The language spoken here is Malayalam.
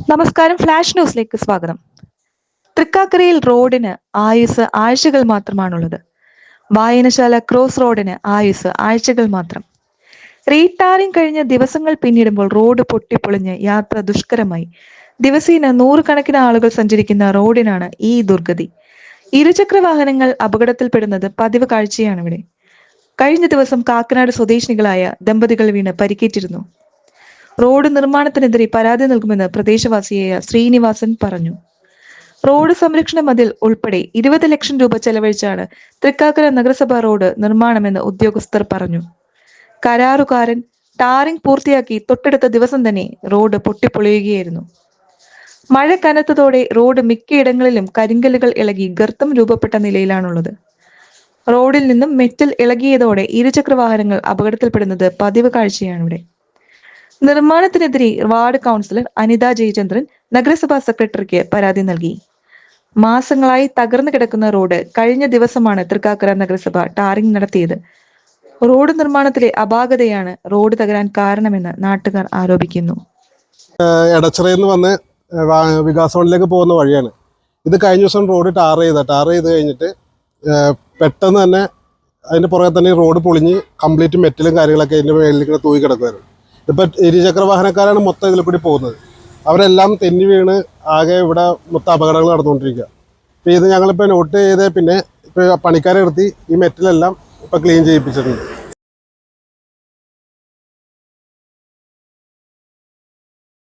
നമസ്കാരം ഫ്ലാഷ് ന്യൂസിലേക്ക് സ്വാഗതം. തൃക്കാക്കരയിൽ റോഡിന് ആയുസ് ആഴ്ചകൾ മാത്രമാണുള്ളത്. വായനശാല ക്രോസ് റോഡിന് ആയുസ് ആഴ്ചകൾ മാത്രം. റീടാറിംഗ് കഴിഞ്ഞ ദിവസങ്ങൾ പിന്നിടുമ്പോൾ റോഡ് പൊട്ടിപ്പൊളിഞ്ഞ് യാത്ര ദുഷ്കരമായി. ദിവസേന നൂറുകണക്കിന് ആളുകൾ സഞ്ചരിക്കുന്ന റോഡിനാണ് ഈ ദുർഗതി. ഇരുചക്ര വാഹനങ്ങൾ അപകടത്തിൽപ്പെടുന്നത് പതിവ് കാഴ്ചയാണ് ഇവിടെ കഴിഞ്ഞ ദിവസം കാക്കനാട് സ്വദേശിനികളായ ദമ്പതികൾ വീണ് പരിക്കേറ്റിരുന്നു. റോഡ് നിർമ്മാണത്തിനെതിരെ പരാതി നൽകുമെന്ന് പ്രദേശവാസിയായ ശ്രീനിവാസൻ പറഞ്ഞു. റോഡ് സംരക്ഷണ മതിൽ ഉൾപ്പെടെ ഇരുപത് ലക്ഷം രൂപ ചെലവഴിച്ചാണ് തൃക്കാക്കര നഗരസഭാ റോഡ് നിർമ്മാണമെന്ന് ഉദ്യോഗസ്ഥർ പറഞ്ഞു. കരാറുകാരൻ ടാറിംഗ് പൂർത്തിയാക്കി തൊട്ടടുത്ത ദിവസം തന്നെ റോഡ് പൊട്ടിപ്പൊളിയുകയായിരുന്നു. മഴ കനത്തതോടെ റോഡ് മിക്കയിടങ്ങളിലും കരിങ്കല്ലുകൾ ഇളകി ഗർത്തം രൂപപ്പെട്ട നിലയിലാണുള്ളത്. റോഡിൽ നിന്നും മെറ്റൽ ഇളകിയതോടെ ഇരുചക്ര വാഹനങ്ങൾ അപകടത്തിൽപ്പെടുന്നത് പതിവ് കാഴ്ചയാണ് ഇവിടെ നിർമ്മാണത്തിനെതിരെ വാർഡ് കൗൺസിലർ അനിത ജയചന്ദ്രൻ നഗരസഭാ സെക്രട്ടറിക്ക് പരാതി നൽകി. മാസങ്ങളായി തകർന്നു കിടക്കുന്ന റോഡ് കഴിഞ്ഞ ദിവസമാണ് തൃക്കാക്കര നഗരസഭ ടാറിംഗ് നടത്തിയത്. റോഡ് നിർമ്മാണത്തിലെ അപാകതയാണ് റോഡ് തകരാൻ കാരണമെന്ന് നാട്ടുകാർ ആരോപിക്കുന്നു. എടച്ചിറയിൽ നിന്ന് വന്ന് വാ- വികാസ് പോകുന്ന വഴിയാണ്. ഇത് കഴിഞ്ഞ ദിവസം റോഡ് ടാർ ചെയ്ത ടാർ ചെയ്ത് കഴിഞ്ഞിട്ട് പെട്ടെന്ന് തന്നെ അതിന്റെ പുറകെ തന്നെ റോഡ് പൊളിഞ്ഞ് കംപ്ലീറ്റ് മെറ്റലും കാര്യങ്ങളൊക്കെ അതിന്റെ മേളിൽ ഇങ്ങനെ തൂങ്ങി കിടക്കുമായിരുന്നു ഇപ്പം ഇരുചക്ര വാഹനക്കാരാണ് മൊത്തം ഇതിൽ കൂടി പോകുന്നത്. അവരെല്ലാം തെന്നി വീണ് ആകെ ഇവിടെ മൊത്തം അപകടങ്ങൾ നടന്നുകൊണ്ടിരിക്കുക. അപ്പോൾ ഇത് ഞങ്ങളിപ്പോൾ നോട്ട് ചെയ്ത് പിന്നെ ഇപ്പോൾ പണിക്കാരെ നിർത്തി ഈ മെറ്റലെല്ലാം ഇപ്പോൾ ക്ലീൻ ചെയ്യിപ്പിച്ചിട്ടുണ്ട്.